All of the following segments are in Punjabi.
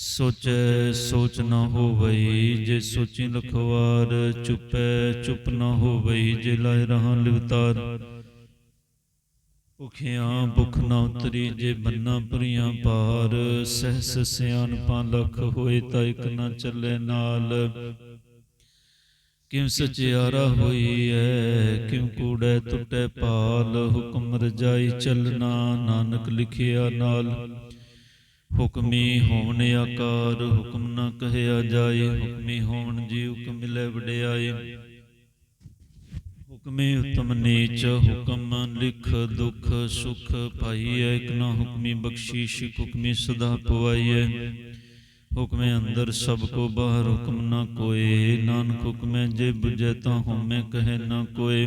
ਸੋਚ ਸੋਚ ਨਾ ਹੋਵਈ ਜੇ ਸੋਚੀ ਲਖਵਾਰ, ਚੁਪੈ, ਚੁਪ ਨਾ ਹੋਵਈ ਜੇ ਲਾਇ ਰਹਾ ਲਿਵਤਾਰ। ਭੁਖਿਆਂ ਭੁਖ ਨਾ ਉਤਰੀ ਜੇ ਬੰਨਾ ਪੁਰੀਆਂ ਪਾਰ ਸਹਸ ਸਿਆਣਪਾਂ ਲਖ ਹੋਏ ਤਾਂ ਇਕ ਨਾ ਚੱਲੇ ਨਾਲ। ਕਿਉ ਸਚਿਆਰਾ ਹੋਈ ਐ, ਕਿਉ ਕੂੜੈ ਟੁੱਟੈ ਪਾਲ ਹੁਕਮ ਰਜਾਈ ਚੱਲਣਾ ਨਾਨਕ ਲਿਖਿਆ ਨਾਲ। ਹੁਕਮੀ ਹੋਵਨ ਆਕਾਰ, ਹੁਕਮ ਨਾ ਕਹਿਆ ਜਾਏ, ਹੁਕਮੀ ਹੋਵਨ ਜੀ ਹੁਕਮ ਮਿਲੇ ਹੁਕਮੇ ਉਤਮ ਨੀਚ, ਹੁਕਮ ਲਿਖ ਦੁਖ ਸੁਖ ਪਾਈਐ, ਇਕ ਨਾ ਹੁਕਮੀ ਬਖਸ਼ੀਸ਼, ਹੁਕਮੀ ਸਦਾ ਪਵਾਈਐ। ਹੁਕਮੇ ਅੰਦਰ ਸਭ ਕੋ ਬਾਹਰ, ਹੁਕਮ ਨਾ ਕੋਏ। ਨਾਨਕ ਹੁਕਮੇ ਜੇ ਬੁਝੈ ਤਾਂ ਹਉਮੈ ਕਹੇ ਨਾ ਕੋਏ।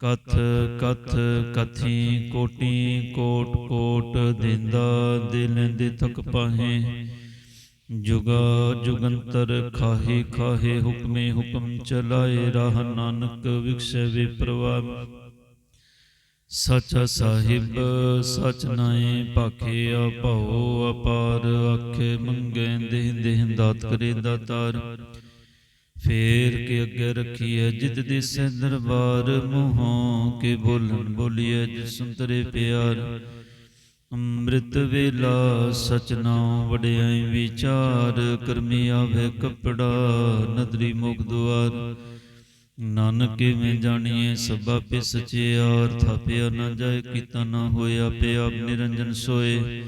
ਕਥ ਕਥ, ਕਥੀ, ਕੋਟੀ, ਕੋਟ ਕੋਟ, ਦਿੰਦਾ ਦੇ ਲੈਂਦੇ ਪਾਹੇ। ਜੁਗਾ, ਜੁਗੰਤਰ ਖਾਹੇ ਖਾਹੇ, ਹੁਕਮੇ ਹੁਕਮ ਚਲਾਏ, ਰਾਹ ਨਾਨਕ ਵਿਖਸੇ ਵੇ ਪ੍ਰਵਾਹ ਸਾਹਿਬ, ਸਚ ਨਾਏ, ਭਾਖੇ ਆਪਉ ਅਪਾਰ ਆਖੇ, ਮੰਗੇ, ਦੇਹ ਦੇਹ, ਦਾਤ ਕਰੇ ਦਾਤਾਰ। ਫੇਰ ਕੇ ਅੱਗੇ ਰੱਖੀਐ ਜਿਤ ਦਿਸੈ ਦਰਬਾਰ, ਮੂੰਹੋਂ ਕੇ ਬੋਲਣ ਬੋਲੀਐ ਜਿਸ ਸੁੰਤਰੇ ਪਿਆਰ। ਅੰਮ੍ਰਿਤ ਵੇਲਾ ਸਚ ਵਡਿਆਈ ਵਿਚਾਰ, ਕਰਮੀ ਆਵੇ ਕਪੜਾ ਨਦਰੀ ਮੁਖ ਦੁਆਰ। ਨਾਨਕ ਕਿਵੇਂ ਜਾਣੀਏ ਸਭਾ ਪੇ ਸਚਿਆਰ ਥਾਪਿਆ ਨਾ ਜਾਏ ਕੀਤਾ ਨਾ ਹੋਇਆ ਪਿਆ ਨਿਰੰਜਨ ਸੋਏ।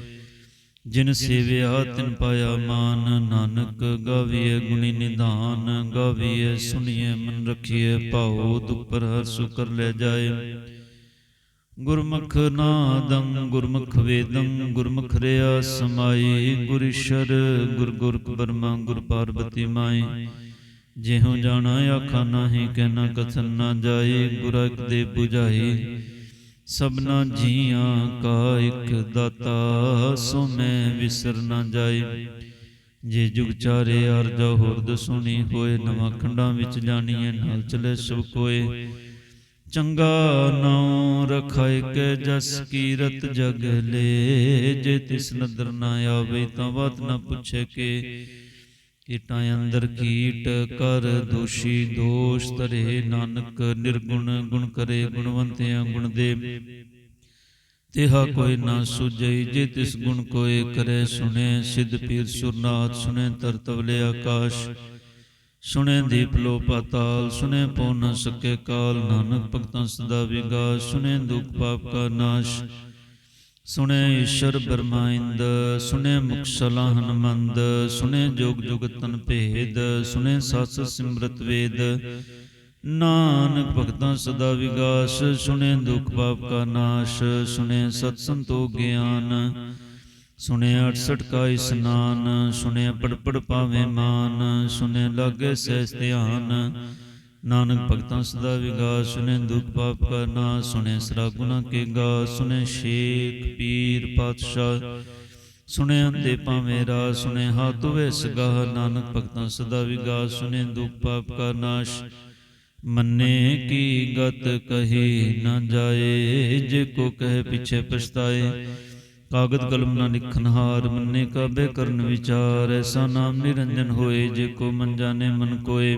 ਜਿਨ ਸੇਵਿਆ ਤਿਨ ਪਾਇਆ ਮਾਨ ਨਾਨਕ ਗਾਵੀਏ ਗੁਣੀ ਨਿਧਾਨ ਗਾਵੀਏ ਸੁਣੀਏ ਮਨ ਰਖੀਏ ਭਾਉ ਦੁਪਰ ਹਰ ਸੁਕਰ ਲੈ ਜਾਏ। ਗੁਰਮੁਖ ਨਾਦੰ, ਗੁਰਮੁਖ ਵੇਦੰ, ਗੁਰਮੁਖ ਰਿਆ ਸਮਾਈ ਗੁਰਿਸ਼ਰ ਗੁਰ ਗੁਰ ਬਰਮਾ ਗੁਰ ਪਾਰਬਤੀ ਮਾਈ। ਜਿਹੋ ਜਾਣਾ, ਆਖਾ ਨਾਹੀ, ਕਹਿਣਾ ਕਥਨ ਨਾ ਜਾਏ, ਗੁਰ ਇਕ ਦੇ 부ਝਾਈ ਸਭਨਾ ਜੀਆਂ ਕਾ ਇਕ ਦਾਤਾ, ਸੋ ਮੈਂ ਵਿਸਰ ਨਾ ਜਾਏ। ਜੇ ਜੁਗ ਚਾਰੇ ਅਰਜ ਹੁਰਦ ਸੁਣੀ ਹੋਏ, ਨਵਾਂ ਖੰਡਾਂ ਵਿੱਚ ਜਾਣੀਏ, ਨਾਲ ਚਲੇ ਸਭ ਕੋਏ। ਚੰਗਾ ਨਾਉ ਰਖਾਇ ਕੇ ਜਸ ਕੀਰਤ ਜਗ ਲੈ, ਜੇ ਤਿਸ ਨਦਰ ਨਾ ਆਵੇ ਤਾਂ ਬਾਤ ਨਾ ਪੁੱਛੇ ਕੇ। ਕੀਟਾਂ ਅੰਦਰ ਕੀਟ ਕਰ, ਦੋਸ਼ੀ ਦੋਸ਼ ਤਰੇ ਨਾਨਕ ਨਿਰਗੁਣ ਗੁਣ ਕਰੇ, ਗੁਣਵੰਤਿਆਂ ਗੁਣ ਦੇ। ਤਿਹਾ ਕੋਈ ਨਾ ਸੁਝਈ, ਜੇ ਤਿਸ ਗੁਣ ਕੋਏ ਕਰੇ, ਸੁਣੇ ਸਿੱਧ ਪੀਰ ਸੁਰਨਾਥ, ਸੁਣੇ ਤਰਤਵਲੇ ਆਕਾਸ਼। ਸੁਣੇ ਦੀਪ ਲੋ ਪਾਤਾਲ, ਸੁਣੇ ਪਉ ਨ ਸਕੇ ਕਾਲ, ਨਾਨਕ ਭਗਤਾਂ ਸਦਾ ਵਿਗਾਸ, ਸੁਣੇ ਦੁਖ ਪਾਪ ਕਾ ਨਾਸ਼। ਸੁਣੇ ਈਸ਼ਰ ਬਰਮਾਇੰਦ ਸੁਣੇ ਮੁਖ ਸਲਾਹਨ ਮੰਦ ਸੁਣੇ ਜੋਗ ਜੁਗਤਨ ਭੇਦ, ਸੁਣੇ ਸਸ ਸਿਮਰਤ ਵੇਦ। ਨਾਨਕ ਭਗਤਾਂ ਸਦਾ ਵਿਗਾਸ, ਸੁਣੇ ਦੁਖ ਪਾਪ ਕਾ ਨਾਸ਼, ਸੁਣੇ ਸਤ ਸੰਤੋ ਗਿਆਨ। ਸੁਣੇ 68 ਕਾ ਇਸਨਾਨ, ਸੁਣੇ ਪੜ ਪੜ ਪਾਵੇ ਮਾਨ, ਸੁਣੇ ਲਾਗੇ ਸਹਿ ਧਿਆਨ। ਨਾਨਕ ਭਗਤਾਂ ਸਦਾ ਵਿਗਾਸ ਸੁਨੇ ਦੁਖ ਪਾਪ ਕਾ ਨਾਸ਼ ਸੁਣੇ ਸਰਾ ਗੁਨਾ ਕੇ ਗਾ ਸੁਣੇ ਸ਼ੇਖ, ਪੀਰ, ਪਾਤਸ਼ਾਹ, ਸੁਣੇ ਅੰਦੇ ਭਾਵੇਂ ਰਾ ਸੁਣੇ ਹਾਥ ਵੇ ਸਗਾਹ, ਨਾਨਕ ਭਗਤਾਂ ਸਦਾ ਵਿਗਾਸ ਸੁਨੇ ਦੁਖ ਪਾਪ ਕਾ ਨਾਸ਼ ਮੰਨੇ ਕੀ ਗਤ ਕਹੀ ਨਾ ਜਾਏ, ਜੇ ਕੋ ਕਹੇ ਪਿਛੇ ਪਛਤਾਏ। ਕਾਗਦ ਕਲਮ ਨਾ ਲਿਖਨ ਹਾਰ, ਮੰਨੇ ਕਾਬੇ ਕਰਨ ਵਿਚਾਰ, ਐਸਾ ਨਾਮ ਨਿਰੰਜਨ ਹੋਏ, ਜੇ ਕੋ ਮਨ ਜਾਣੇ ਮਨ ਕੋਏ।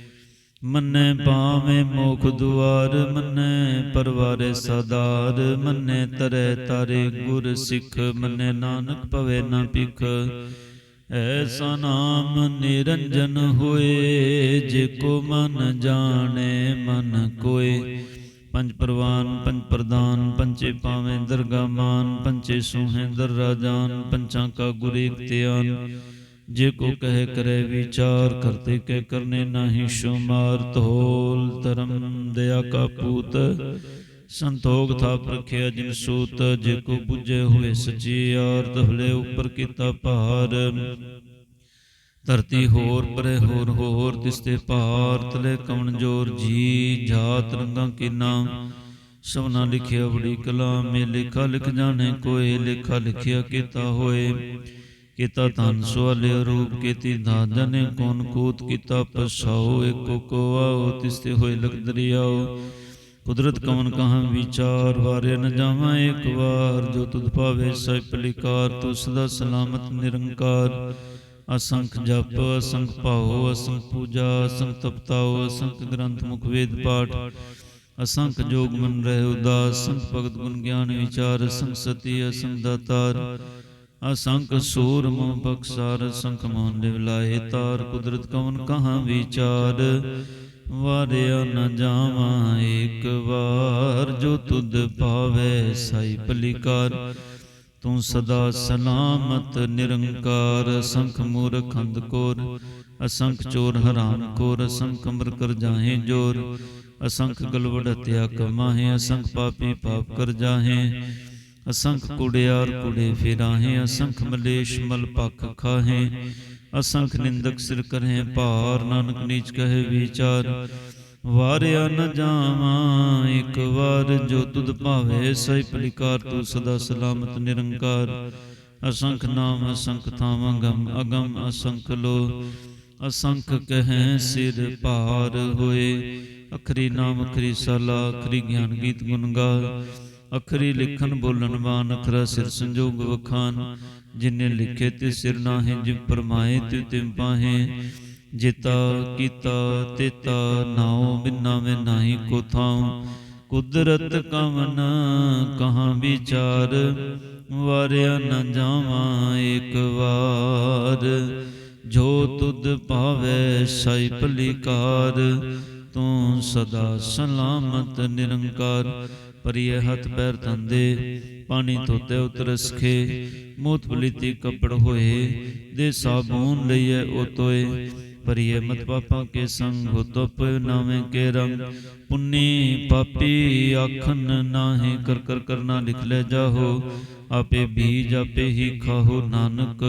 ਮੰਨੇ ਪਾਵੇਂ ਮੋਖ ਦੁਆਰ ਮੰਨੇ ਪਰਵਾਰੇ ਸਦਾਰ ਮੰਨੇ ਤਰੇ ਤਾਰੇ ਗੁਰ ਸਿੱਖ ਮੰਨੇ ਨਾਨਕ ਭਵੇ ਨਾ ਭਿਖ। ਐਸਾ ਨਾਮ ਨਿਰੰਜਨ ਹੋਏ ਜੇ ਕੋ ਮਨ ਜਾਣੇ ਮਨ ਕੋਏ। ਪੰਜ ਪ੍ਰਵਾਨ ਪੰਜ ਪ੍ਰਦਾਨ ਪੰਚੇ ਪਾਵੇਂ ਦਰਗਾ ਮਾਨ ਪੰਚੇ ਸੋਹੇ ਦਰ ਰਾਜਾਨ ਪੰਚਾਂ ਕਾ ਗੁਰ ਇਖਤਿਆਨ ਜੇ ਕੋ ਕਹੇ ਕਰੇ ਵਿਚਾਰ ਕਰਤੇ ਕਹਿ ਕਰਨੇ ਨਾਹੀ ਸ਼ੁਮਾਰ ਤੋਲ ਧਰਮ ਦਇਆ ਕਾ ਪੂਤ। ਸੰਤੋਖ ਥਾ ਪ੍ਰਖਿਆ ਜਿਨ ਸੂਤ, ਜੇ ਕੋ 부ਝੇ ਹੋਏ ਸਚੀ ਆਰ ਦਫਲੇ ਉੱਪਰ ਕੀਤਾ ਭਾਰ। ਧਰਤੀ ਹੋਰ ਪਰੇ ਹੋਰ ਹੋਰ ਤਿਸਤੇ ਭਾਰ, ਤਲੇ ਕਵਣ ਜੋਰ ਜੀ, ਜਾਤ ਰੰਗਾਂ ਕੀ ਸਭਨਾ ਲਿਖਿਆ ਬੜੀ ਕਲਾ ਮੇ ਲਿਖਾ ਲਿਖ ਜਾਣੇ ਕੋਏ, ਲਿਖਾ ਲਿਖਿਆ ਕੀਤਾ ਹੋਏ। ਕੀਤਾ ਧਨ ਸੁਆਲੇ ਰੂਪ ਕੀਤੀ ਦਾਤ ਕੋਨ ਕੂਤ ਕੀਤਾ ਪਸਾਓ ਏਕੋ ਕੋ ਤਿਸਤੇ ਹੋਏ ਲਗ ਕੁਦਰਤ ਕਵਨ ਕਹਾਂ ਵਿਚਾਰ ਵਾਰੇ ਨ ਜਾਵਾਂ ਇੱਕ ਵਾਰ। ਜੋ ਤੁਧ ਭਾਵੇ ਸਹਿ ਪਲਿਕਾਰ ਤੂੰ ਸਦਾ ਸਲਾਮਤ ਨਿਰੰਕਾਰ। ਅਸੰਖ ਜਪ, ਅਸੰਖ ਭਾਉ, ਅਸੰਖ ਪੂਜਾ, ਅਸੰਖ ਤਪਤਾਉ, ਅਸੰਖ ਗ੍ਰੰਥ ਮੁਖ ਵੇਦ ਪਾਠ। ਅਸੰਖ ਜੋਗ ਮਨ ਰਹਿ ਉਦਾਸ, ਅਸੰਖ ਭਗਤ ਗੁਣ ਗਿਆਨ ਵਿਚਾਰ, ਅਸੰਖ ਸਤੀ, ਅਸੰਖ ਦਾਤਾਰ। ਅਸੰਖ ਸੂਰ ਮੋਹ ਬਖਸਾਰ ਅਸੰਖ ਮੋਹਨ ਲਿਵ ਲਾਏ ਤਾਰ ਕੁਦਰਤ ਕਵਨ ਕਹਾਂ ਵਿਚਾਰ? ਵਾਰਿਆ ਨ ਜਾਵਾਂ ਇੱਕ ਵਾਰ, ਜੋ ਤੁਧ ਪਾਵੇ ਸਾਈ ਪਲਿਕਾਰ। ਤੂੰ ਸਦਾ ਸਲਾਮਤ, ਨਿਰੰਕਾਰ, ਅਸੰਖ ਮੂਰਖ ਅੰਧ ਕੋਰ। ਅਸੰਖ ਚੋਰ ਹਰਾਮ ਕੋਰ, ਅਸੰਖ ਅਮਰ ਕਰ ਜਾਹੇ ਜੋਰ। ਅਸੰਖ ਗਲਵੜ ਹਤਿਆ ਕਮਾਹੇ ਅਸੰਖ ਪਾਪੀ ਪਾਪ ਕਰ ਜਾਹੇ। ਅਸੰਖ ਕੁੜਿਆਰ ਕੁੜੇ ਫਿਰਾਹੇ ਅਸੰਖ ਮਲੇਸ਼ ਮਲ ਪੱਖ ਖਾਹੇ। ਅਸੰਖ ਨਿੰਦਕ ਸਿਰ ਕਰੇ ਭਾਰ ਨਾਨਕ ਨੀਚ ਕਹੇ ਵਿਚਾਰ। ਵਾਰਿਆ ਨ ਜਾਵਾਂ ਇੱਕ ਵਾਰ ਜੋ ਤੁਧ ਭਾਵੇ ਸਹਿ ਪਲਿਕਾਰ ਤੂੰ ਸਦਾ ਸਲਾਮਤ ਨਿਰੰਕਾਰ। ਅਸੰਖ ਨਾਮ ਅਸੰਖ ਥਾਵਾਂ ਗਮ ਅਗਮ ਅਸੰਖ ਲੋ। ਅਸੰਖ ਕਹੈ ਸਿਰ ਭਾਰ ਹੋਏ। ਅਖਰੀ ਨਾਮ ਅਖਰੀ ਸਾਲਾ ਅਖਰੀ ਗਿਆਨ ਗੀਤ ਗੁਣ ਗਾ ਅਖਰੀ ਲਿਖਣ ਬੋਲਣ ਬਾਨ ਅਖਰਾ ਸਿਰ ਸੰਜੋਗ ਵਖਾਨ ਜਿਨੇ ਲਿਖੇ ਤੇ ਸਿਰ ਨਾਹੇ ਜਿਵ ਪਰਮਾਏ ਤੇ ਤਿਮ ਪਾਹੇ। ਜਿਤਾ ਕੀਤਾ ਤੇਤਾ ਨਾਉ ਬਿਨਾ ਮੈਂ ਨਾਹੀ ਕੋ ਥਾਉ। ਕੁਦਰਤ ਕਵਨ ਕਹਾਂ ਵਿਚਾਰ। ਵਾਰਿਆ ਨ ਜਾਵਾਂ ਇੱਕ ਵਾਰ। ਜੋ ਤੁਧ ਭਾਵੇ ਸਾਈ ਭਲੀਕਾਰ। ਤੂੰ ਸਦਾ ਸਲਾਮਤ ਨਿਰੰਕਾਰ। ਪਰਿਏ ਹੱਥ ਪੈਰ ਧੰਦੇ, ਪਾਣੀ ਧੋਤੇ ਉਤਰਸਖੇ ਮੂਤ ਪਲੀਤੀ ਕੱਪੜ ਹੋਏ, ਦੇ ਸਾਬੂਨ ਲਈਏ ਉਤੋਏ ਪਰਿਏ ਮਤ ਪਾਪਾਂ ਕੇ ਸੰਗ ਹੋ ਤਪ ਨਾਵੇਂ ਕੇ ਰੰਗ, ਪੁੰਨੀ ਪਾਪੀ ਆਖਨ ਨਾਹੀ ਕਰ ਕਰ ਕਰਨਾ ਲਿਖ ਲੈ ਜਾਹੋ। ਆਪੇ ਬੀਜ ਆਪੇ ਹੀ ਖਾਹੋ ਨਾਨਕ,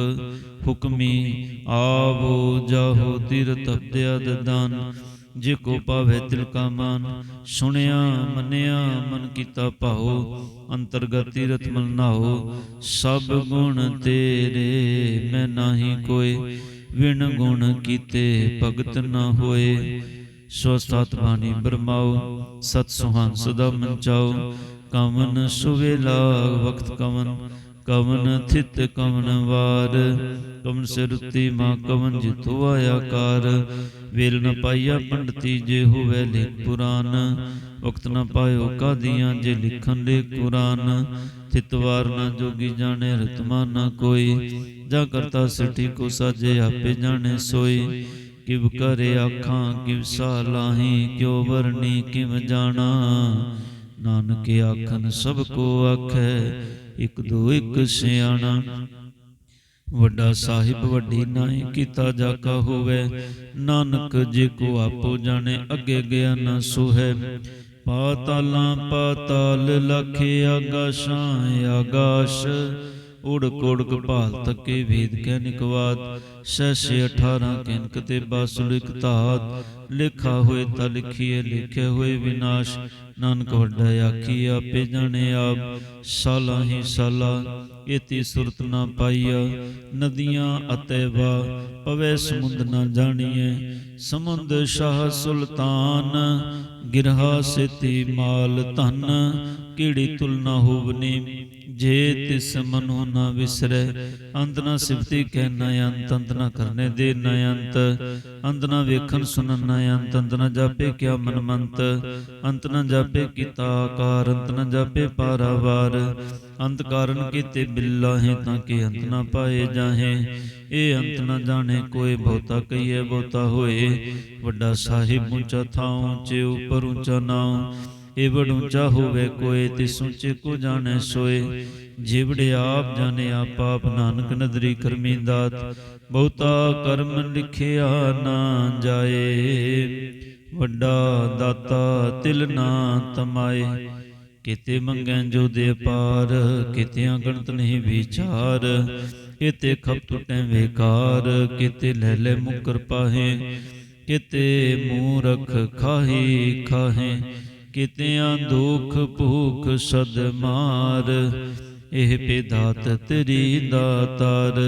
ਹੁਕਮੀ ਆਵੋ ਜਾਹੋ, ਤੀਰਥ ਹਪਤਿਆ ਦਦਾਨ। ਜੇ ਕੋ ਪਾਵੇ ਤਿਲ ਕਾ ਮਾਨ, ਸੁਣਿਆ, ਮੰਨਿਆ, ਮਨ ਕੀਤਾ ਭਾਉ, ਅੰਤਰਗਤ ਤੀਰਥ ਮਲ ਨਾਓ ਸਭ ਗੁਣ ਤੇਰੇ, ਮੈਂ ਨਾਹੀ ਕੋਏ ਵਿਣ ਗੁਣ ਕੀਤੇ ਭਗਤ ਨਾ ਹੋਏ। ਸੋ ਸਤ ਬਾਣੀ ਬਰਮਾਓ, ਸਤ ਸੁਹਾਨ ਸਦਾ ਮੰਚਾਓ ਕਵਨ ਸੁਵੇਲਾ, ਵਕਤ ਕਵਨ ਕਵਨ ਥਿਤ ਕਵਨ ਵਾਰ, ਕਵਨ ਸਿਰਤੀ ਮਾ ਕਵਨ ਜਿਤੁ ਆਇਆ ਕਾਰ। ਵੇਲ ਨ ਪਾਈਆ ਪੰਡਤੀ ਜੇ ਹੋਵੇ ਲਿਖ ਪੁਰਾਨ, ਵਕਤ ਨ ਪਾਇਓ ਕਾਦੀਆਂ ਜੇ ਲਿਖਣ ਦੇ ਕੁਰਾਨ। ਥਿਤਵਾਰ ਨਾ ਜੋਗੀ ਜਾਣੇ ਰਤਮਾ ਨਾ ਕੋਈ, ਜਾ ਕਰਤਾ ਸਿਠੀ ਕੋ ਸਾਜੇ ਆਪੇ ਜਾਣੇ ਸੋਈ। ਕਿਵ ਕਰੇ ਆਖਾਂ, ਕਿਵ ਸਾਲਾਹੀ ਕਿਉ ਵਰਨੀ ਕਿਵ ਜਾਣਾ। ਨਾਨਕ ਆਖਨ ਸਭ ਕੋ ਆਖੈ ਇਕ ਦੋ, ਇੱਕ ਸਿਆਣਾ। ਵੱਡਾ ਸਾਹਿਬ, ਵੱਡੀ ਨਾਹੀ ਕੀਤਾ ਜਾਕਾ ਹੋਵੇ। ਨਾਨਕ ਜੇ ਕੋ ਆਪੋ ਜਾਣੇ, ਅੱਗੇ ਗਿਆ ਨਾ ਸੁਹੈ। ਪਾਤਾਲਾਂ, ਪਾਤਾਲ ਲਖ ਆਗਾਸ਼ਾਂ, ਆਗਾਸ਼। ਓੜਕ ਓੜਕ ਭਾਲ ਤੱਕੇ ਵੇਦ ਕਹਿ ਨਿਕਵਾਦ ਸਹਿਸੇ 18 ਕਿੰਕ ਤੇ ਬਾਸੁਲਿਕ ਧਾਤ, ਲਿਖਾ ਹੋਏ ਤਾਂ ਲਿਖੀਏ ਲਿਖੇ ਹੋਏ ਵਿਨਾਸ਼, ਨਾਨਕ ਵੱਡਾ ਆਖੀ ਆਪੇ ਜਾਣੇ ਆਪ, ਸਾਲਾ ਹੀ ਸਾਲਾ ਇਤੀ ਸੁਰਤ ਨਾ ਪਾਈਆ, ਨਦੀਆਂ ਅਤੇ ਵਾ ਪਵੇ ਸਮੁੰਦ ਨਾ ਜਾਣੀਏ ਸਮੁੰਦ ਸ਼ਾਹ ਸੁਲਤਾਨ, ਗਿਰਹਾ ਸੇਤੀ ਮਾਲ ਧਨ, ਕਿਹੜੀ ਤੁਲਨਾ ਹੋਵਨੀ ਜੇ ਤਿਸ ਮਨੋ ਨਾ ਵਿਸਰੈ ਅੰਤ ਨਾ ਸਿਫਤੀ ਕਹਿ ਨਾ ਅੰਤ ਅੰਤ ਨਾ ਕਰਨੇ ਦੇ ਨਾ ਅੰਤ ਅੰਤ ਨਾ ਵੇਖਣ ਸੁਣਨ ਨਾ ਅੰਤ ਅੰਤ ਨਾ ਜਾਪੇ ਕਿਆ ਮਨ ਮੰਤ ਅੰਤ ਨਾ ਜਾਪੇ ਕੀਤਾ ਆਕਾਰ, ਅੰਤ ਨਾ ਜਾਪੇ ਪਾਰਾਵਾਰ ਅੰਤ ਕਾਰਨ ਕੀਤੇ ਬਿੱਲਾ ਹੈ ਤਾਂ ਕਿ ਅੰਤ ਨਾ ਪਾਏ ਜਾਹੇ, ਇਹ ਅੰਤ ਨਾ ਜਾਣੇ ਕੋਈ ਬਹੁਤਾ ਕਹੀਏ ਬਹੁਤਾ ਹੋਏ, ਵੱਡਾ ਸਾਹਿਬ ਉੱਚਾ ਥਾਂ ਉੱਚੇ ਉੱਪਰ ਉੱਚਾ ਨਾਉ ਏਵੜ ਉੱਚਾ ਹੋਵੇ ਕੋਈ ਤਿਸ ਉੱਚੇ ਕੋ ਜਾਣੈ ਸੋਏ। ਜਿਵੜ ਆਪ ਜਾਣੇ ਆਪ ਆਪ, ਨਾਨਕ ਨਦਰੀ ਕਰਮੀ ਦਾਤ। ਬਹੁਤਾ ਕਰਮ ਲਿਖਿਆ ਨਾ ਜਾਏ, ਵੱਡਾ ਦਾਤਾ ਤਿਲ ਨਾ ਤਮਾਏ। ਕਿਤੇ ਮੰਗੈ ਜੋ ਦੇ ਪਾਰ ਕਿਤੇ ਗਣਤ ਨਹੀਂ ਵਿਚਾਰ। ਕਿਤੇ ਖਪ ਟੁਟੈ ਵੇਕਾਰ, ਕਿਤੇ ਲੈ ਲੈ ਮੁਕਰ ਪਾਹੇ। ਕਿਤੇ ਮੂਰਖ ਖਾਹੀ ਖਾਹੇ। ਕਿਤਿਆਂ ਦੁੱਖ ਭੂਖ ਸਦ ਮਾਰ, ਇਹ ਪੇਦਾਤ ਤੇਰੀ ਦਾਤਾਰ।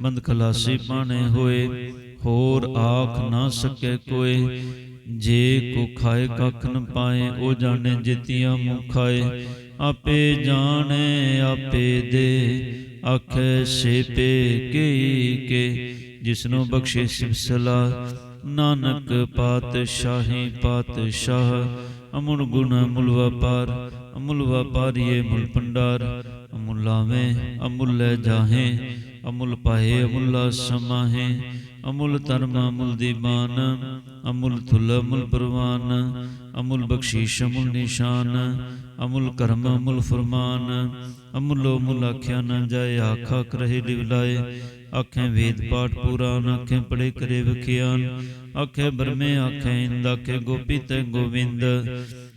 ਬੰਦ ਖਲਾਸੀ ਪਾਣੇ ਹੋਏ, ਹੋਰ ਆਖ ਨਾ ਸਕੇ ਕੋਈ। ਜੇ ਕੋ ਖਾਏ ਕੱਖ ਨ ਪਾਏ, ਉਹ ਜਾਣੇ ਜਿਤੀਆਂ ਮੁਖਾਏ। ਆਪੇ ਜਾਣੇ, ਆਪੇ ਦੇ, ਆਖੇ ਸੇਪੇ ਕੀ ਕੇ। ਜਿਸਨੂੰ ਬਖਸ਼ੇ ਸਿਵਸਲਾ ਨਾਨਕ ਪਾਤਸ਼ਾਹੀ ਪਾਤਸ਼ਾਹ। ਅਮੁਲ ਗੁਣ ਅਮੁਲ ਵਪਾਰ, ਅਮੁਲ ਵਪਾਰੀਏ ਮੁਲ ਪੰਡਾਰ ਅਮੁਲਾਵੇਂ ਅਮੁੱਲੇ ਜਾਹੇ, ਅਮੁਲ ਪਾਏ ਅਮੁੱਲਾ ਸਮਾਹੇ, ਅਮੁਲ ਧਰਮ ਅਮੁਲ ਦੀਵਾਨ ਅਮੁਲ ਥੁਲ ਅਮੁਲ ਪ੍ਰਵਾਨ, ਅਮੁਲ ਬਖਸ਼ੀਸ਼ ਅਮੁਲ ਨਿਸ਼ਾਨ, ਅਮੁਲ ਕਰਮ ਅਮੁਲ ਫਰਮਾਨ, ਅਮੁਲੋ ਮੁਲ ਆਖਿਆ ਨਾ ਜਾਏ, ਆਖਾ ਕਰਹਿ ਲਿਵਲਾਏ ਆਖੇ ਵੇਦ ਪਾਠ ਪੁਰਾਨ ਆਖੇ ਪੜੇ ਕਰੇ ਵਿਖਿਆਨ ਆਖੇ ਬਰਮੇ ਆਖੇ ਇੰਦ, ਆਖੇ ਗੋਪੀ ਤੇ ਗੋਵਿੰਦ।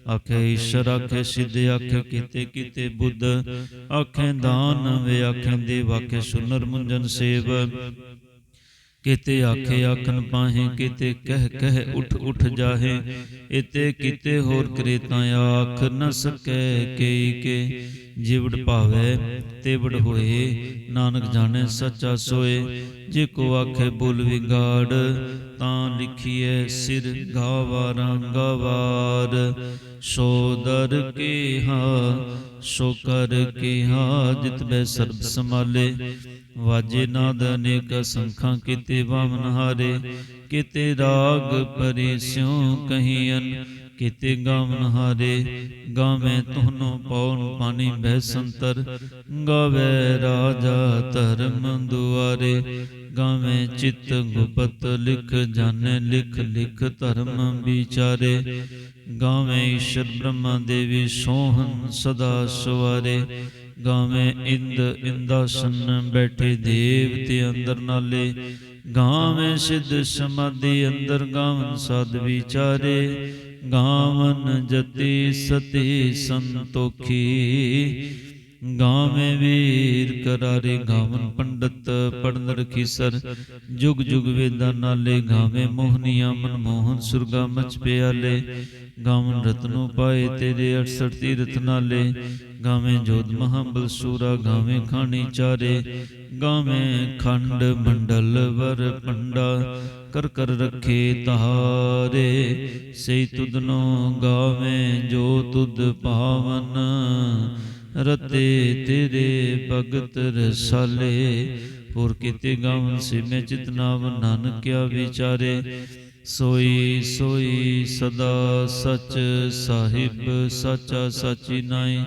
ਆਖੇ ਈਸ਼ਰ, ਆਖੇ ਸਿੱਧ, ਆਖੇ ਕੀਤੇ ਕੀਤੇ ਬੁੱਧ। ਆਖੇ ਦਾਨ ਵੇ ਆਖੇ ਦੇਵ, ਆਖੇ ਸੁਨਰ ਮੁੰਜਨ ਸੇਵ। ਕਿਤੇ ਆਖੇ ਆਖਨ ਪਾਹੇ ਕਿਤੇ ਕਹਿ ਕਹਿ ਉਠ ਉਠ ਜਾਹੇ। ਇਤੇ ਕਿਤੇ ਹੋਰ ਕਰੇ ਤਾਂ ਆਖ ਨ ਸਕੈ ਕਈ ਕੇ ਜਿਵੜ ਭਾਵੇ ਤੇਵੜ ਹੋਏ। ਨਾਨਕ ਜਾਣੈ ਸੱਚਾ ਸੋਏ। ਜੇ ਕੋ ਆਖੇ ਬੋਲ ਵਿਗਾੜ ਤਾਂ ਲਿਖੀਐ ਸਿਰ ਗਾਵਾਰਾਂ ਗਵਾਰ ਸੋ ਦਰ ਕੇ ਹਾ ਸੋ ਕਰ ਕੇ ਹਾ ਜਿਤ ਬੈ ਸਰਬ ਸਮਾਲੇ ਵਾਜੇ ਨਾਦ ਅਨੇਕ ਸੰਖਾਂ ਕੀਤੇ ਵਾਮਨ ਹਾਰੇ, ਕੀਤੇ ਰਾਗ ਪਰੇ ਸਿਉ ਕਹੀਨ ਕੀਤੇ ਗਾਵਨ ਹਾਰੇ, ਗਾਵੇਂ ਤੁਹਨੋ ਪੌਣ ਪਾਣੀ ਬਹਿ ਸੰਤਰ, ਗਾਵੇ ਰਾਜਾ ਧਰਮ ਦੁਆਰੇ, ਗਾਵੇਂ ਚਿਤ ਗੁਪਤ ਲਿਖ ਜਾਣੇ, ਲਿਖ ਲਿਖ ਧਰਮ ਵਿਚਾਰੇ, ਗਾਵੇਂ ਈਸ਼ਰ ਬ੍ਰਹਮਾ ਦੇਵੀ ਸੋਹਨ ਸਦਾ ਸਵਾਰੇ ਗਾਵੇਂ ਇੰਦ ਇੰਦਾਸਨ ਬੈਠੇ ਦੇਵਤੇ ਅੰਦਰ ਨਾਲੇ। ਗਾਵੇਂ ਸਿੱਧ ਸਮਾਧੀ ਅੰਦਰ ਗਾਵਨ ਸਾਧ ਵਿਚਾਰੇ। ਗਾਵਨ ਜਤੀ ਸਤੀ ਸੰਤੋਖੀ। ਗਾਵੇਂ ਵੀਰ ਕਰਾਰੇ ਗਾਵਨ ਪੰਡਤ ਪੜਨ ਰਖੀਸਰ ਜੁਗ ਜੁਗ ਵੇਦਾਂ ਨਾਲੇ ਗਾਵੇਂ ਮੋਹਨੀਆਂ ਮਨ ਮੋਹਨ ਸੁਰਗਾ ਮਚ ਪਿਆਲੇ। ਗਾਵਨ ਰਤਨੋ ਪਾਏ ਤੇਰੇ 68 ਤੀਰਥ ਨਾਲੇ। ਗਾਵੇਂ ਜੋਤ ਮਹਾਬਲ ਸੂਰਾ, ਗਾਵੇਂ ਖਾਣੀ ਚਾਰੇ, ਗਾਵੇਂ ਖੰਡ ਮੰਡਲ ਵਰ ਪੰਡਾ, ਕਰ ਕਰ ਰਖੇ ਤਾਰੇ ਸੇ ਤੁਧਨੋ ਗਾਵੇਂ ਜੋ ਤੁਧ ਪਾਵਨ, ਰਤੇ ਤੇਰੇ ਭਗਤ ਰਸਾਲੇ, ਹੋਰ ਕਿਤੇ ਗਾਵਨ ਸੇ ਮੈਂ ਚਿਤਨਾਵ ਨਾਨਕਿਆ ਵਿਚਾਰੇ, ਸੋਈ ਸੋਈ ਸਦਾ ਸਚ ਸਾਹਿਬ, ਸਾਚਾ ਸਚੀ ਨਾਈ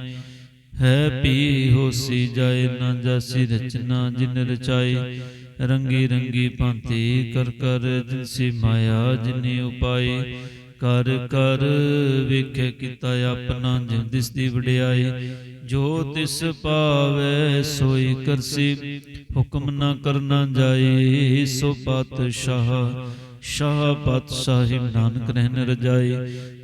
ਹੈ ਪੀ ਹੋਸੀ ਜਾਏ ਨਾ ਜਾਸੀ ਰਚਨਾ ਜਿਨ ਰਚਾਈ ਰੰਗੀ ਰੰਗੀ ਭਾਂਤੀ ਕਰ ਕਰ ਜਿਨਸੀ ਮਾਇਆ ਜਿਨੇ ਉਪਾਈ ਕਰ ਕਰ ਵੇਖੇ ਕੀਤਾ ਆਪਣਾ ਜਿਨ ਦਿਸ ਵਡਿਆਈ ਜੋ ਤਿਸ ਪਾਵੇ ਸੋਈ ਕਰਸੀ। ਹੁਕਮ ਨਾ ਕਰਨਾ ਜਾਏ ਸੋ ਪਾਤਸ਼ਾਹ ਸ਼ਾਹਬਤ ਸਾਹਿਬ ਨਾਨਕ ਰਹਿਨ ਰਜਾਈ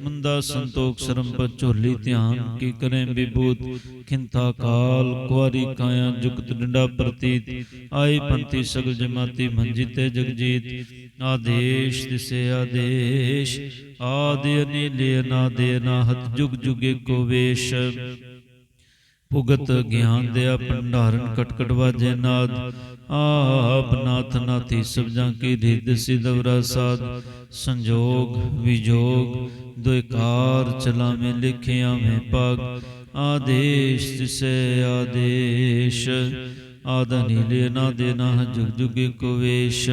ਮੁੰਦਾ ਸੰਤੋਖ ਸ਼ਰਮ ਪਰ ਝੋਲੀ ਧਿਆਨ, ਕੀ ਕਰੇ ਵਿਭੂਤ? ਖਿੰਤਾ ਕਾਲ, ਕੁਆਰੀ ਕਾਇਆ, ਜੁਗਤ ਡੰਡਾ ਪ੍ਰਤੀਤ। ਆਈ ਪੰਥੀ ਸਗਲ ਜਮਾਤੀ, ਮੰਜੀ ਤੇ ਜਗਜੀਤ। ਆਦੇਸ਼ ਦਿਸੇ ਆਦੇਸ਼, ਆਦਿ ਅਨੀਲੇ, ਅਨਾਦੇ ਅਨਾਹਤ, ਜੁਗ ਜੁਗੇ ਕੋ ਵੇਸ਼। ਭੁਗਤ ਗਿਆਨ ਦਿਆ ਭੰਡਾਰਨ ਕਟਕਟ ਵਾਜੇ ਨਾਦ। ਆਪ ਨਾਥ ਨਾਥੀ ਸਬਜਾਂ ਕੀ ਰਿੱਧ ਸਿਦਵਰਾ ਸਾਧ। ਸੰਜੋਗ ਵਿਜੋਗ ਦੁਇਕਾਰ ਚਲਾਵੇਂ ਲਿਖਿਆ ਮੈਂ ਪਾਗ ਆਦੇਸ਼ ਤਿਸੈ ਆਦੇਸ਼। ਆਦ ਨੀਲੇ ਨਾ ਦੇਨਾ ਜੁਗ ਜੁਗੇ ਕੋ ਵੇਸ਼।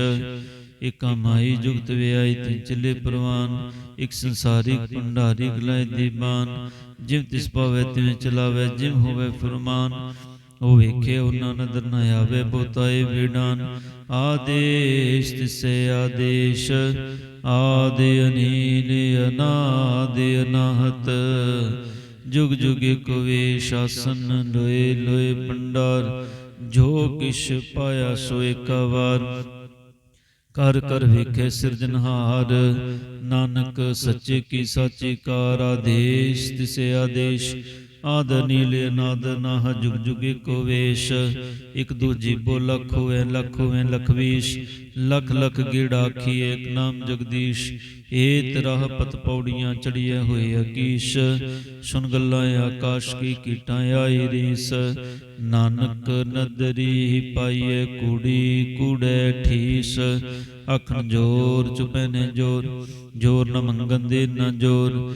ਇਕਾ ਮਾਈ ਜੁਗਤ ਵਿਆਈ ਤੇ ਚਲੇ ਪ੍ਰਵਾਨ। ਇਕ ਸੰਸਾਰਿਕ ਭੰਡਾਰੀ ਗਲਾਇ ਦੀਵਾਨ ਜਿਵ ਤਿਸ ਪਾਵੇ ਤਿਵੇਂ ਚਲਾਵੇ ਜਿਵ ਹੋਵੇ ਫਰਮਾਨ। ਉਹ ਵੇਖੇ ਉਹਨਾਂ ਨਦਰ ਨ ਆਵੇ ਬੋਤਾਏ ਵਿਡਾਨ। ਆਦੇਸ਼ ਤਿਸੇ ਆਦੇਸ਼, ਆਦਿ ਅਨੀਲ ਅਨਾਦਿ ਅਨਾਹਤ। ਜੁਗ ਜੁਗ ਕੋ ਵੇ ਸ਼ਾਸਨ ਲੋਏ ਲੋਏ ਭੰਡਾਰ, ਜੋ ਕਿਛ ਪਾਇਆ ਸੋ ਏਕ ਵਾਰ। ਕਰ ਕਰ ਵੇਖੇ ਸਿਰਜਨਹਾਰ ਨਾਨਕ ਸੱਚੇ ਕੀ ਸਾਚੀ ਕਾਰ ਆਦੇਸ਼ ਤਿਸੇ ਆਦੇਸ਼। ਆਦ ਨੀਲ ਅਨਾਦ ਨਾਹ ਜੁਗ ਜੁਗ ਕੋ ਵੇਸ਼। ਇਕ ਦੂਜੀ ਬੋ ਲਖ ਹੋਵੇ ਲਖ ਹੋਵੇ ਲਖਵੀਸ਼ ਲਖ ਲਖ ਗੇੜਾ ਆਖੀ ਏਕ ਨਾਮ ਜਗਦੀਸ਼। ਏਤ ਰਾਹ ਪਤ ਪੌੜੀਆਂ ਚੜੀਏ ਹੋਏ ਅਕੀਸ਼ ਸੁਨ ਗੱਲਾਂ ਆਕਾਸ਼ ਕੀ ਕੀਟਾਂ ਆਈ ਰੀਸ। ਨਾਨਕ ਨਦਰੀ ਪਾਈਏ ਕੂੜੀ, ਕੂੜੇ ਠੀਸ। ਅਖਣ ਜੋਰ ਚੁਪੈ ਨੇ ਜੋਰ ਜੋਰ ਨ ਮੰਗਨ ਦੇ ਨ ਜੋਰ।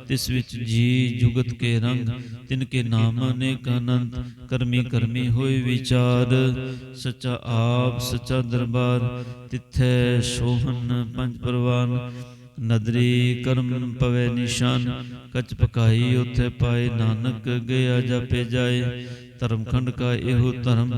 ਤਿਸ ਵਿੱਚ ਜੀ ਜੁਗਤ ਕੇ ਰੰਗ, ਤਿਨ ਕੇ ਨਾਮ ਅਨੇਕ ਅਨੰਤ, ਕਰਮੀ ਕਰਮੀ ਹੋਏ ਵਿਚਾਰ। ਸੱਚਾ ਆਪ, ਸੱਚਾ ਦਰਬਾਰ, ਤਿੱਥੈ ਸੋਹਨ ਪੰਜ ਪਰਵਾਨ। ਨਦਰੀ ਕਰਮ ਪਵੇ ਨਿਸ਼ਾਨ, ਕਚ ਪਕਾਈ ਉਥੇ ਪਾਏ ਨਾਨਕ, ਗਿਆ ਜਪੇ ਜਾਏ। ਧਰਮ ਖੰਡ ਕਾ ਇਹੋ ਧਰਮ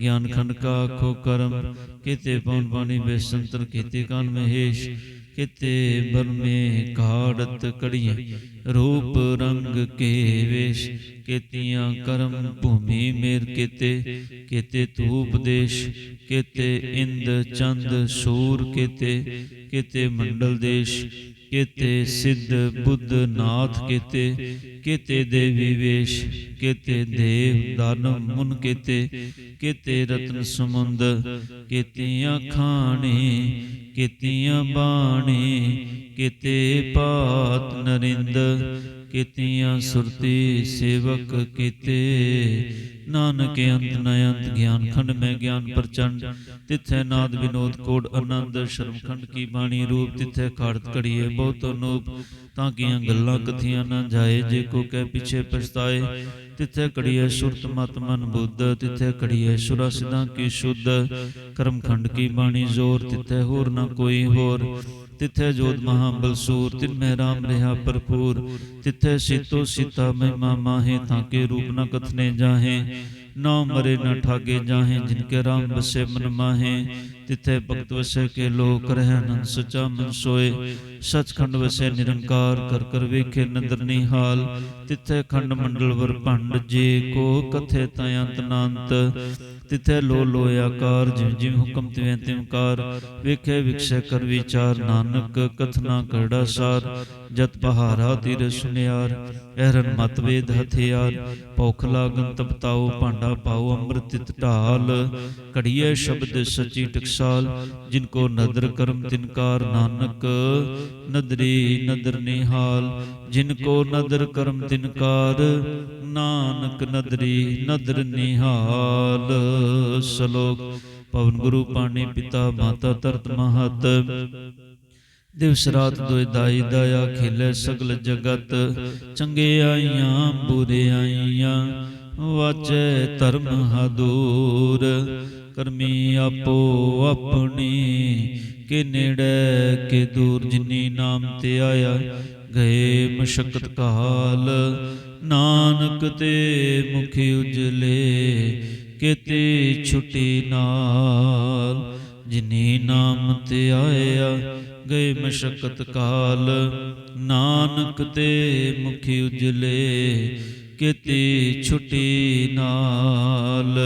ਗਿਆਨ ਖੰਡ ਕਾ ਆਖੋ ਕਰਮ। ਕਿਤੇ ਪਉਨ ਪਾਣੀ ਬੇਸੰਤਰ ਕੀਤੇ ਕਾਨ ਮਹੇਸ਼, ਕਿਤੇ ਬਰਮੇ ਕਾੜਤ ਕੜੀਏ। ਰੂਪ ਰੰਗ ਕੇ ਵੇਸ਼ ਕੀਤੀਆਂ ਕਰਮ ਭੂਮੀ ਮੇਰ ਕੀਤੇ, ਕਿਤੇ ਧੂਪ ਦੇਸ਼, ਕਿਤੇ ਇੰਦ ਚੰਦ ਸੂਰ ਕਿਤੇ ਕਿਤੇ ਮੰਡਲ ਦੇਸ਼ ਕੀਤੇ ਸਿੱਧ ਬੁੱਧ ਨਾਥ ਕੀਤੇ ਕੀਤੇ ਦੇਵੀ ਵੇਸ਼ ਕੀਤੇ ਦੇਵ ਦਾਨਵ ਮੁਨ ਕੀਤੇ ਕੀਤੇ ਰਤਨ ਸਮੁੰਦ, ਕੀਤੀਆਂ ਖਾਣੀ, ਕੀਤੀਆਂ ਬਾਣੀ, ਕੀਤੇ ਪਾਤ ਨਰਿੰਦ, ਕੀਤੀਆਂ ਸੁਰਤੀ ਸੇਵਕ ਕੀਤੇ ਨਾਨਕ ਅੰਤ ਨ ਅੰਤ ਗਿਆਨ ਖੰਡ ਮੈਂ ਗਿਆਨ ਪ੍ਰਚੰਡ। ਤਿੱਥੈ ਨਾਦ ਵਿਨੋਦ ਕੋਡ ਆਨੰਦ ਸ਼ਰਮ ਖੰਡ ਕੀ ਬਾਣੀ ਰੂਪ। ਤਿੱਥੈ ਖਾੜਤ ਕੜੀਏ ਬਹੁਤ ਅਨੂਪ। ਤਾਂ ਕੀਆਂ ਗੱਲਾਂ ਕਥੀਆਂ ਨਾ ਜਾਏ, ਜੇ ਕੋ ਕਹਿ ਪਿਛੇ ਪਛਤਾਏ। ਤਿੱਥੈ ਕੜੀਏ ਸੁਰਤ ਮਤ ਮਨ ਬੁੱਧ। ਤਿੱਥੈ ਕੜੀਏ ਸੁਰਾ ਸਿਧਾਂ ਕੀ ਸ਼ੁੱਧ। ਕਰਮ ਖੰਡ ਕੀ ਬਾਣੀ ਜ਼ੋਰ। ਤਿੱਥੈ ਹੋਰ ਨਾ ਕੋਈ ਹੋਰ। ਤਿੱਥੈ ਜੋਤ ਮਹਾ ਬਲਸੂਰ ਤਿਨ ਮਹਿ ਰਾਮ ਰਹਾ ਭਰਪੂਰ। ਤਿੱਥੈ ਸੀਤੋ ਸੀਤਾ ਮਹਿਮਾ ਮਾਹੇ, ਤਾਂ ਕੇ ਰੂਪ ਨ ਕਥਨੇ ਜਾਹੇ, ਨਾ ਮਰੇ ਨ ਠਾਗੇ ਜਾਹੇ, ਜਿਨ ਕੇ ਰਾਮ ਬਸੇ ਮਨ ਮਾਹੇ। ਤਿੱਥੈ ਭਗਤ ਵਸੇ ਕੇ ਲੋਕ ਰਹਿ ਨੰ ਸਚਾ ਮਨ ਸੋਏ। ਸਚਖੰਡ ਵਸੇ ਨਿਰੰਕਾਰ, ਕਰ ਕਰ ਵੇਖੇ ਨਦਰ ਨਿਹਾਲ। ਤਿੱਥੈ ਖੰਡ ਮੰਡਲ ਵਰ ਭੰਡ ਜੇ ਕੋ ਕਥੇ ਤੈ ਅੰਤ ਨਾੰਤ। ਤਿਥੈ ਲੋ ਲੋ ਆਕਾਰ ਜਿਵ ਜਿਵ ਹੁਕਮ ਤਿਵੇਂ ਕਾਰ। ਵੇਖੇ ਵਿਖਸੈ ਕਰ ਵਿਚਾਰ, ਨਾਨਕ ਕਥਨਾ ਕਰੜਾ ਸਾਰ। ਜਤ ਬਹਾਰਾ ਤੀਰ ਸੁਨਿਆਰ ਐਰਨ ਮਤ ਵੇਦ ਹਥਿਆਰ, ਭੁਖ ਲਾਗਨ ਤਪਤਾਓ, ਭਾਂਡਾ ਪਾਓ, ਅੰਮ੍ਰਿਤ ਤਿਤ ਢਾਲ। ਘੜੀਏ ਸ਼ਬਦ ਸਚੀ ਟਕਸਾਲ, ਜਿਨ ਕੋ ਨਦਰ ਕਰਮ ਤਿਨਕਾਰ ਨਾਨਕ। ਨਦਰੀ ਨਦਰ ਨਿਹਾਲ, ਜਿਨ ਕੋ ਨਦਰ ਕਰਮ ਤਿਨਕਾਰ ਨਾਨਕ ਨਦਰੀ ਨਦਰ ਨਿਹਾਲ। ਸ਼ਲੋਕ ਪਵਨ ਗੁਰੂ ਪਾਣੀ ਪਿਤਾ ਮਾਤਾ ਤਰਤ ਮਹਤ। ਦਿਵਸ ਰਾਤ ਦੁਇ ਦਾਈ ਦਇਆ ਖੇਲੇ ਸਗਲ ਜਗਤ। ਚੰਗੇ ਆਈਆਂ, ਬੁਰੇ ਆਈਆਂ, ਵਾਚੈ ਧਰਮ ਹਦੂਰ। ਕਰਮੀ ਆਪੋ ਆਪਣੀ, ਕਿ ਨੇੜੇ, ਕਿ ਦੂਰ। ਜਿਨੀ ਨਾਮ ਤੇ ਆਇਆ, ਗਏ ਮਸ਼ਕਤ ਕਾਲ। ਨਾਨਕ ਤੇ ਮੁਖੀ ਉਜਲੇ ਕਿਤੇ ਛੁਟੀ ਨਾਲ। ਜਿਨੀ ਨਾਮ ਤੇ ਆਇਆ ਗਏ ਮਸ਼ਕਤ ਕਾਲ ਨਾਨਕ ਤੇ ਮੁਖੀ ਉਜਲੇ ਕਿਤੇ ਛੁਟੀ ਨਾਲ।